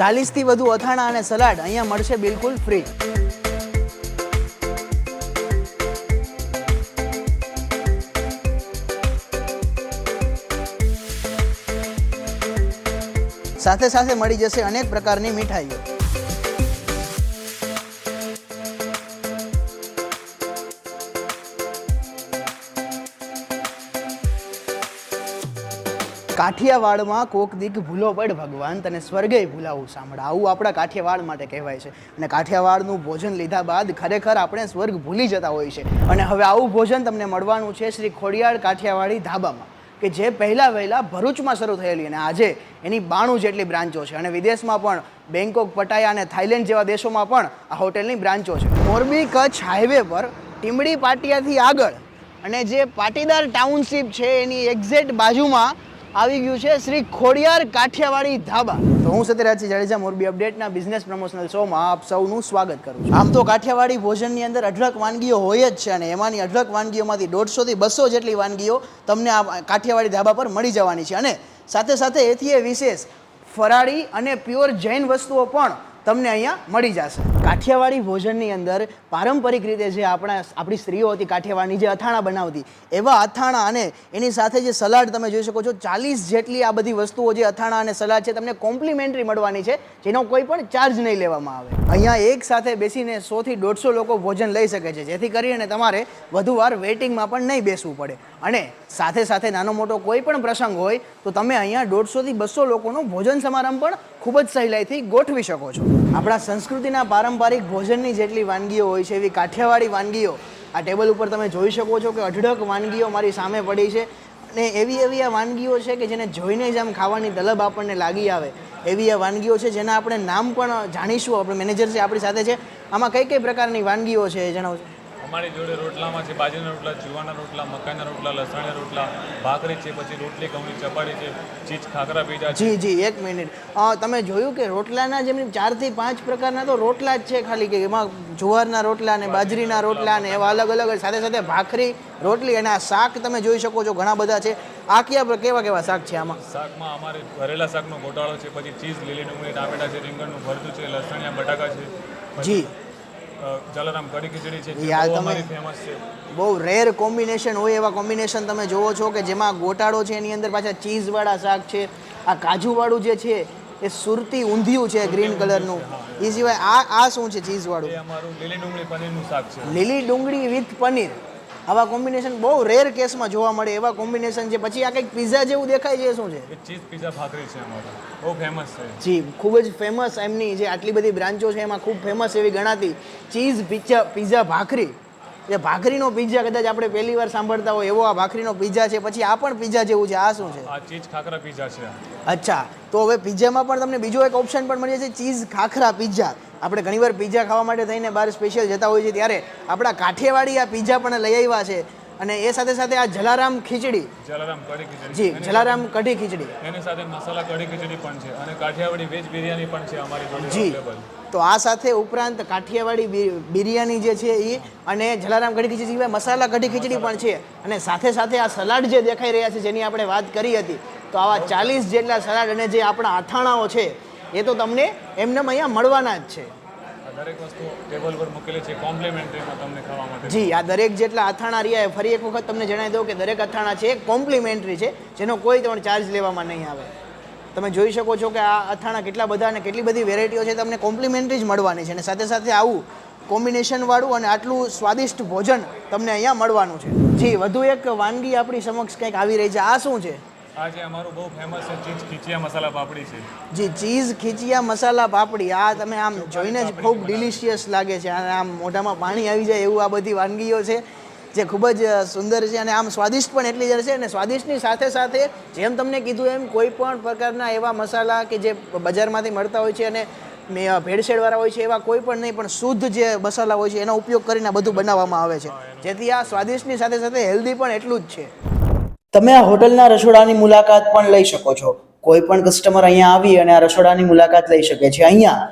ચાલીસથી વધુ અથાણા અને સલાડ અહીંયા મળશે બિલકુલ ફ્રી. સાથે સાથે મળી જશે અનેક પ્રકારની મીઠાઈઓ. કાઠિયાવાડમાં કોક દીક ભૂલો પડ ભગવાન તને સ્વર્ગે ભૂલાવું સાંભળ. આવું આપણા કાઠિયાવાડ માટે કહેવાય છે. અને કાઠિયાવાડનું ભોજન લીધા બાદ ખરેખર આપણે સ્વર્ગ ભૂલી જતા હોય છે. અને હવે આવું ભોજન તમને મળવાનું છે શ્રી ખોડિયાર કાઠિયાવાડી ધાબામાં, કે જે પહેલાં વહેલાં ભરૂચમાં શરૂ થયેલી અને આજે એની બાણું જેટલી બ્રાન્ચો છે. અને વિદેશમાં પણ બેંકોક, પટાયા અને થાઇલેન્ડ જેવા દેશોમાં પણ આ હોટેલની બ્રાન્ચો છે. મોરબી કચ્છ હાઈવે પર ટીમડી પાટિયાથી આગળ અને જે પાટીદાર ટાઉનશીપ છે એની એક્ઝેક્ટ બાજુમાં આવી ગયું છે શ્રી ખોડિયાર કાઠિયાવાડી ધાબા. તો હું સત્યરાજસિંહ જાડેજા મોરબી અપડેટના બિઝનેસ પ્રમોશનલ શોમાં આપ સૌનું સ્વાગત કરું છું. આમ તો કાઠિયાવાડી ભોજનની અંદર અઢળક વાનગીઓ હોય જ છે અને એમાંની અઢળક વાનગીઓમાંથી દોઢસોથી બસો જેટલી વાનગીઓ તમને આ કાઠિયાવાડી ધાબા પર મળી જવાની છે. અને સાથે સાથે એથી એ વિશેષ ફરાળી અને પ્યોર જૈન વસ્તુઓ પણ તમને અહીંયા મળી જશે. કાઠિયાવાડી ભોજનની અંદર પારંપરિક રીતે જે આપણા આપણી સ્ત્રીઓ હતી કાઠિયાવાડની જે અથાણા બનાવતી, એવા અથાણા અને એની સાથે જે સલાડ તમે જોઈ શકો છો, ચાલીસ જેટલી આ બધી વસ્તુઓ જે અથાણા અને સલાડ છે તમને કોમ્પ્લિમેન્ટરી મળવાની છે, જેનો કોઈ પણ ચાર્જ નહીં લેવામાં આવે. અહીંયા એક સાથે બેસીને સોથી દોઢસો લોકો ભોજન લઈ શકે છે, જેથી કરીને તમારે વધુ વાર વેઇટિંગમાં પણ નહીં બેસવું પડે. અને સાથે સાથે નાનો મોટો કોઈ પણ પ્રસંગ હોય, તો તમે અહીંયા દોઢસોથી બસો લોકોનો ભોજન સમારંભ પણ ખૂબ જ સહેલાઈથી ગોઠવી શકો છો. આપણા સંસ્કૃતિના પારંપરિક ભોજનની જેટલી વાનગીઓ હોય છે, એવી કાઠિયાવાડી વાનગીઓ આ ટેબલ ઉપર તમે જોઈ શકો છો કે અઢળક વાનગીઓ મારી સામે પડી છે અને એવી એવી આ વાનગીઓ છે કે જેને જોઈને જ આમ ખાવાની તલબ આપણને લાગી આવે. એવી આ વાનગીઓ છે જેના આપણે નામ પણ જાણીશું, આપણે મેનેજર છે આપણી સાથે છે. આમાં કઈ કઈ પ્રકારની વાનગીઓ છે એ જણાવજો અમારી જોડે રોટલામાં છે બાજરીના રોટલા જુવારના રોટલા મકાઈના રોટલા લસણિયા રોટલા ભાખરી છે પછી રોટલી ઘઉંની ચપાટી છે ચીજ ખાખરા પીઝા જી જી એક મિનિટ. તમે જોયું કે રોટલાના જેમ ચારથી પાંચ પ્રકારના તો રોટલા જ છે ખાલી કે એમાં જુવારના રોટલા ને બાજરીના રોટલા ને એવા અલગ અલગ સાથે સાથે ભાખરી રોટલી અને આ શાક તમે જોઈ શકો છો ઘણા બધા છે. આ કયા કેવા કેવા શાક છે આમાં? શાકમાં અમારે ભરેલા શાકનો ગોટાળો છે પછી ચીઝ લીલી ડુંગળી ટામેટા છે રીંગણનું ભરતું છે લસણિયા બટાકા છે. જી. જલારામ કઢી ખીચડી છે જે તમે- ફેમસ છે. બહુ રેર કોમ્બિનેશન હોય એવા કોમ્બિનેશન તમે જોવો છો કે જેમાં ગોટાળો છે એની અંદર પાછા ચીઝવાળા શાક છે આ કાજુવાળું જે છે એ સુરતી ઊંધિયું છે ગ્રીન કલરનું એ સિવાય આ આ શું છે ચીઝવાળું? એ અમારું લીલી ડુંગળી પનીરનું શાક છે. લીલી ડુંગળી વિથ પનીર. આવા કોમ્બિનેશન બહુ રેર કેસમાં જોવા મળે એવા કોમ્બિનેશન છે પછી આ કંઈક પિઝા જેવું દેખાય છે શું છે? ચીઝ પીઝા ભાખરી છે અમારું. બહુ ફેમસ છે. જી ખૂબ જ ફેમસ એમની જે આટલી બધી બ્રાન્ચો છે એમાં ખૂબ ફેમસ એવી ગણાતી ચીઝ પિઝા પીઝા ભાખરી. જે ભાખરીનો પીઝા કદાચ આપણે પહેલી વાર સાંભળતા હોય એવો આ ભાખરીનો પિઝા છે પછી આ પણ પિઝા જેવું છે આ શું છે? આ ચીઝ ખાખરા પીઝા છે. અચ્છા તો હવે પીઝામાં પણ તમને બીજો એક ઓપ્શન પણ મળી છે ચીઝ ખાખરા પિઝા આપણે ઘણીવાર પીઝા ખાવા માટે થઈને બહાર સ્પેશિયલ જતા હોઈએ છીએ ત્યારે આપણા કાઠિયાવાડી આ પિઝા પણ લઈ આવ્યા છે. અને એ સાથે સાથે આ જલારામ ખીચડી. જલારામ કઢી ખીચડી. જી જલારામ કઢી ખીચડી. એની સાથે મસાલા કઢી ખીચડી પણ છે અને કાઠિયાવાડી વેજ બિરયાની પણ છે અમારી જોડે જી અવેલેબલ તો આ સાથે ઉપરાંત કાઠિયાવાડી બિરયાની જે છે એ અને જલારામ કઢી ખીચડી સિવાય મસાલા કઢી ખીચડી પણ છે. અને સાથે સાથે આ સલાડ જે દેખાઈ રહ્યા છે જેની આપણે વાત કરી હતી તો આવા ચાલીસ જેટલા સલાડ અને જે આપણા અથાણાઓ છે એ તો તમને એમને અહીંયા મળવાના જ છે. આ દરેક વસ્તુ ટેબલ પર મૂકેલી છે કોમ્પ્લિમેન્ટરીમાં તમને ખાવા માટે. જી આ દરેક જેટલા અથાણા રહ્યા એ ફરી એક વખત તમને જણાવી દઉં કે દરેક અથાણા છે એક કોમ્પ્લિમેન્ટરી છે જેનો કોઈ પણ ચાર્જ લેવામાં નહીં આવે. તમે જોઈ શકો છો કે આ અથાણા કેટલા બધા અને કેટલી બધી વેરાયટીઓ છે તમને કોમ્પ્લિમેન્ટરી જ મળવાની છે અને સાથે સાથે આવું કોમ્બિનેશનવાળું અને આટલું સ્વાદિષ્ટ ભોજન તમને અહીંયા મળવાનું છે. જી વધુ એક વાનગી આપણી સમક્ષ કંઈક આવી રહી છે. આ શું છે? આ જે અમારું બહુ ફેમસ છે ચીઝ ખીચિયા મસાલા પાપડી છે. જી ચીઝ ખીચિયા મસાલા પાપડી આ તમે આમ જોઈને જ ખૂબ ડિલિશિયસ લાગે છે અને આમ મોઢામાં પાણી આવી જાય એવું આ બધી વાનગીઓ છે જે ખૂબ જ સુંદર છે અને આમ સ્વાદિષ્ટ પણ એટલી જ છે અને સ્વાદિષ્ટની સાથે સાથે જેમ તમને કીધું એમ કોઈ પણ પ્રકારના એવા મસાલા કે જે બજારમાંથી મળતા હોય છે અને મે- ભેળસેળવાળા હોય છે એવા કોઈ પણ નહીં પણ શુદ્ધ જે મસાલા હોય છે એનો ઉપયોગ કરીને બધું બનાવવામાં આવે છે. જેથી આ સ્વાદિષ્ટની સાથે સાથે હેલ્ધી પણ એટલું જ છે. તમે આ હોટલના રસોડાની મુલાકાત પણ લઈ શકો છો. કોઈ પણ કસ્ટમર અહીંયા આવી અને આ રસોડાની મુલાકાત લઈ શકે છે. અહીંયા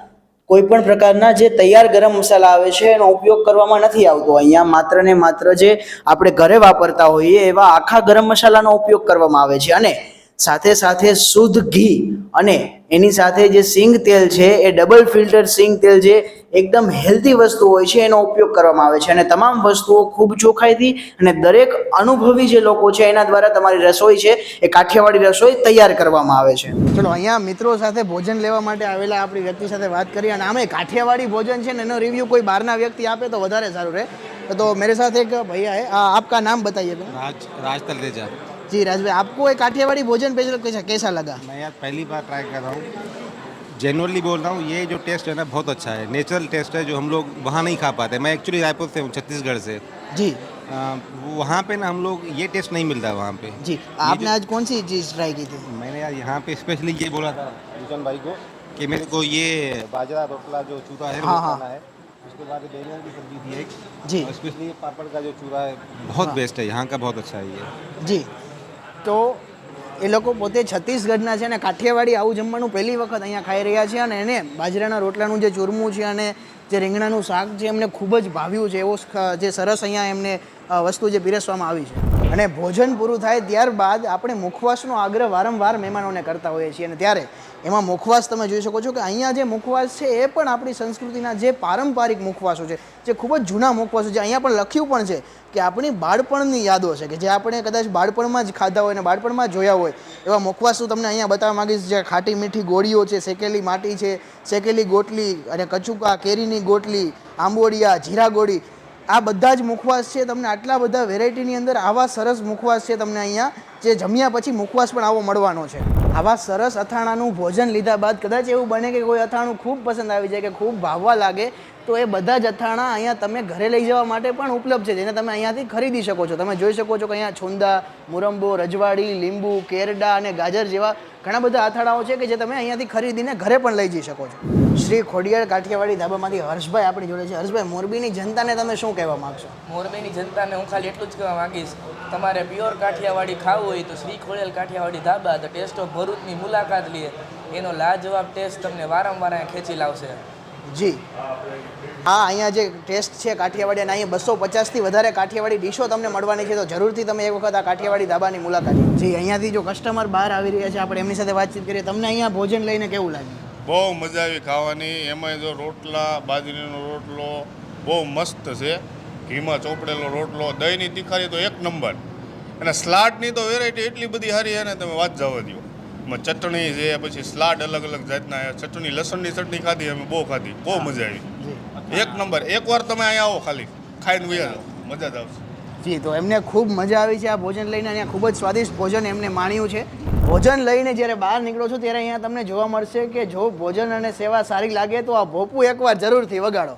કોઈ પણ પ્રકારના જે તૈયાર ગરમ મસાલા આવે છે, એનો ઉપયોગ કરવામાં નથી આવતો. અહીંયા માત્ર ને માત્ર જે આપણે ઘરે વાપરતા હોઈએ એવા આખા ગરમ મસાલાનો ઉપયોગ કરવામાં આવે છે. અને સાથે સાથે શુદ્ધ ઘી અને એની સાથે જે સિંગ તેલ છે એ ડબલ ફિલ્ટર સિંગ તેલ છે એકદમ હેલ્ધી વસ્તુ હોય છે એનો ઉપયોગ કરવામાં આવે છે અને તમામ વસ્તુઓ ખૂબ ચોખ્ખાઈથી અને દરેક અનુભવી જે લોકો છે એના દ્વારા તમારી રસોઈ છે એ કાઠિયાવાડી રસોઈ તૈયાર કરવામાં આવે છે ચલો અહીંયા મિત્રો સાથે ભોજન લેવા માટે આવેલા આપણી વ્યક્તિ સાથે વાત કરી અને આમે કાઠિયાવાડી ભોજન છે ને એનો રિવ્યૂ કોઈ બહારના વ્યક્તિ આપે તો વધારે સારું રહે તો मेरे साथ एक भैया है आ, आपका नाम बताइए भैया राज राज तलरेजा जी राज भाई आपको ये काठियावाड़ी भोजन पे कैसा कैसा लगा? मैं यार पहली बार ट्राई कर रहा हूँ। जेनुअनली बोल रहा हूँ ये जो टेस्ट है ना बहुत अच्छा है। नेचुरल टेस्ट है जो हम लोग वहाँ नहीं खा पाते। मैं एक्चुअली रायपुर से हूँ छत्तीसगढ़ से। जी। वहाँ पे ना हम लोग ये टेस्ट नहीं मिलता वहाँ पे। जी आपने आज कौन सी चीज़ ट्राई की थी? मैंने यार यहाँ पे स्पेशली ये बोला था भूषण भाई को कि मेरे को ये बाजरा रोटला जो चूरा है हाँ, हाँ। है। उसके बाद बैंगन की सब्ज़ी थी एक। जी। स्पेशली पापड़ का जो चूरा है बहुत बेस्ट है। यहाँ का बहुत अच्छा है ये। જી તો એ લોકો પોતે છત્તીસગઢના છે અને કાઠિયાવાડી આવું જમવાનું પહેલી વખત અહીંયા ખાઈ રહ્યા છે અને એને બાજરાના રોટલાનું જે ચૂરમું છે અને જે રીંગણાનું શાક છે એમને ખૂબ જ ભાવ્યું છે એવો જે સરસ અહીંયા એમને વસ્તુ જે પીરસવામાં આવી છે. અને ભોજન પૂરું થાય ત્યારબાદ આપણે મુખવાસનો આગ્રહ વારંવાર મહેમાનોને કરતા હોઈએ છીએ અને ત્યારે એમાં મુખવાસ તમે જોઈ શકો છો કે અહીંયા જે મુખવાસ છે એ પણ આપણી સંસ્કૃતિના જે પારંપરિક મુખવાસો છે, જે ખૂબ જ જૂના મુખવાસો છે, અહીંયા પણ લખ્યું પણ છે કે આપણી બાળપણની યાદો છે કે જે આપણે કદાચ બાળપણમાં જ ખાધા હોય અને બાળપણમાં જોયા હોય, એવા મુખવાસો તમને અહીંયા બતાવવા માંગીશ જે ખાટી મીઠી ગોળીઓ છે, શેકેલી માટી છે, શેકેલી ગોટલી અને કચુકા, કેરીની ગોટલી, આંબોડિયા, જીરા ગોળી આ બધા જ મુખવાસ છે. તમને આટલા બધા વેરાયટીની અંદર આવા સરસ મુખવાસ છે તમને અહીંયા, જે જમ્યા પછી મુખવાસ પણ આવો મળવાનો છે. આવા સરસ અથાણાનું ભોજન લીધા બાદ કદાચ એવું બને કે કોઈ અથાણું ખૂબ પસંદ આવી જાય કે ખૂબ ભાવવા લાગે તો એ બધા જ અથાણા અહીંયા તમે ઘરે લઈ જવા માટે પણ ઉપલબ્ધ છે, જેને તમે અહીંયાથી ખરીદી શકો છો. તમે જોઈ શકો છો કે અહીંયા છુંદા, મુરંબો, રજવાડી, લીંબુ, કેરડા અને ગાજર જેવા ઘણા બધા અથાણાઓ છે કે જે તમે અહીંયાથી ખરીદીને ઘરે પણ લઈ જઈ શકો છો. શ્રી ખોડિયાર કાઠિયાવાડી ધાબામાંથી હર્ષભાઈ આપણી જોડે છે. હર્ષભાઈ, મોરબીની જનતાને તમે શું કહેવા માગશો? મોરબીની જનતાને હું ખાલી એટલું જ કહેવા માંગીશ, તમારે પ્યોર કાઠિયાવાડી ખાવું હોય તો શ્રી ખોડિયાર કાઠિયાવાડી ધાબા ધ ટેસ્ટ ઓફ ભરૂચની મુલાકાત લઈએ એનો લાજવાબ ટેસ્ટ તમને વારંવાર અહીંયા ખેંચી લાવશે. જી. હા, અહીંયા જે ટેસ્ટ છે કાઠિયાવાડીના અહીંયા બસો પચાસથી વધારે કાઠિયાવાડી ડીશો તમને મળવાની છે, તો જરૂરથી તમે એક વખત આ કાઠિયાવાડી ધાબાની મુલાકાત જી, અહીંયાથી જો કસ્ટમર બહાર આવી રહ્યા છે, આપણે એમની સાથે વાતચીત કરીએ. તમને અહીંયા ભોજન લઈને કેવું લાગ્યું? બહુ મજા આવી ખાવાની. એમાં જો રોટલા, બાજરીનો રોટલો, બહુ મસ્ત છે. ઘીમાં ચોપડેલો રોટલો, દહીંની તીખારી તો એક નંબર. અને સ્લાટની તો વેરાયટી એટલી બધી સારી છે ને, તમે વાત જવા દો એમાં ચટણી છે પછી સ્લાડ અલગ અલગ જાતના ચટણી લસણની ચટણી ખાધી અમે બહુ ખાધી. બહુ મજા આવી. એક નંબર. એકવાર તમે અહીંયા આવો ખાલી. ખાઈને વયા જાઓ. મજા જ આવશે. જી તો એમને ખૂબ મજા આવી છે આ ભોજન લઈને અહીંયા ખૂબ જ સ્વાદિષ્ટ ભોજન એમને માણ્યું છે. ભોજન લઈને જ્યારે બહાર નીકળો છો ત્યારે અહીંયા તમને જોવા મળશે કે જો ભોજન અને સેવા સારી લાગે તો આ ભોપું એકવાર જરૂરથી વગાડો.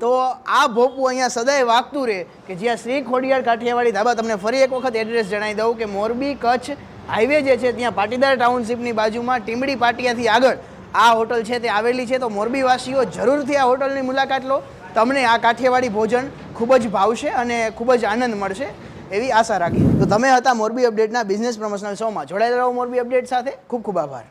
તો આ ભોપું અહીંયા સદાય વાગતું રહે કે જ્યાં શ્રી ખોડિયાર કાઠિયાવાડી ધાબા તમને ફરી એક વખત એડ્રેસ જણાવી દઉં કે મોરબી કચ્છ હાઈવે જે છે ત્યાં પાટીદાર ટાઉનશીપની બાજુમાં ટીમડી પાટિયાથી આગળ આ હોટલ છે તે આવેલી છે. તો મોરબીવાસીઓ જરૂરથી આ હોટલની મુલાકાત લો. તમને આ કાઠિયાવાડી ભોજન ખૂબ જ ભાવશે અને ખૂબ જ આનંદ મળશે એવી આશા રાખી તો તમે હતા મોરબી અપડેટના બિઝનેસ પ્રમોશનલ શોમાં. જોડાયેલા રહો મોરબી અપડેટ સાથે. ખૂબ ખૂબ આભાર.